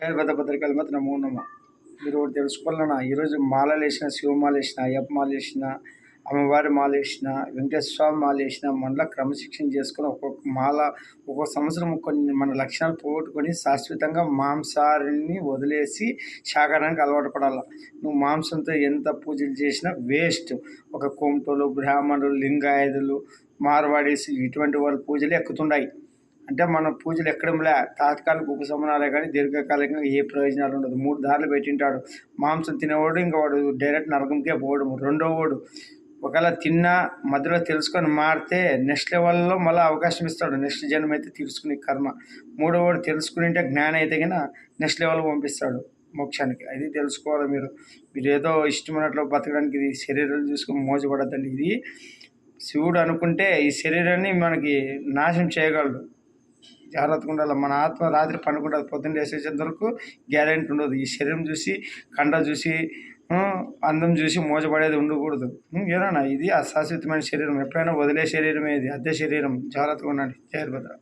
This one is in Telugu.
జయ భద్ర భద్రకాళి మాత్రం నమో. నమ మీరు ఒకటి తెలుసుకోవాలన్నా ఈరోజు మాలలేసిన శివమాలేసిన అయ్యప్ప మాలేసిన అమ్మవారి మాలేసిన వెంకటేశ్వర స్వామి మాలేసిన మనలో క్రమశిక్షణ చేసుకుని ఒక్కొక్క మాల ఒక్కొక్క సంవత్సరం కొన్ని మన లక్షణాలు పోగొట్టుకొని శాశ్వతంగా మాంసాహారాన్ని వదిలేసి శాకాహారానికి అలవాటు పడాలి? నువ్వు మాంసంతో ఎంత పూజలు చేసినా వేస్ట్. ఒక కోమటోలు బ్రాహ్మణులు లింగాయుధులు మార్వాడీస్ ఇటువంటి వాళ్ళ పూజలు ఎక్కుతున్నాయి అంటే మన పూజలు ఎక్కడంలే తాత్కాలిక ఉపశమనాలే కానీ దీర్ఘకాలికంగా ఏ ప్రయోజనాలు ఉండదు. మూడు దారులు పెట్టింటాడు. మాంసం తినేవాడు ఇంకా వాడు డైరెక్ట్ నరకంకే పోవడం రెండో వాడు ఒకవేళ తిన్నా మధ్యలో తెలుసుకొని మారితే నెక్స్ట్ లెవెల్లో మళ్ళీ అవకాశం ఇస్తాడు. నెక్స్ట్ జన్మ అయితే తీసుకునే కర్మ. మూడో వాడు తెలుసుకుని జ్ఞానం అయితే కన్నా నెక్స్ట్ లెవెల్ పంపిస్తాడు మోక్షానికి. అది తెలుసుకోవాలి మీరు. మీరు ఏదో ఇష్టమైనట్లు బతకడానికి ఇది శరీరాలు చూసుకొని మోజపడద్దండి ఇది శివుడు అనుకుంటే ఈ శరీరాన్ని మనకి నాశనం చేయగలడు. జాగ్రత్తగా ఉండాలి. మన ఆత్మ రాత్రి పండుకుంటుంది. పొద్దున్న లేసేంత వరకు గ్యారెంటీ ఉండదు. ఈ శరీరం చూసి కండ చూసి అందం చూసి మోసపడేది ఉండకూడదు. ఏదన్నా ఇది అశాశ్వతమైన శరీరం. ఎప్పుడైనా వదిలే శరీరమే ఇది. అద్దె శరీరం. జాగ్రత్తగా ఉండండి. జయభద్ర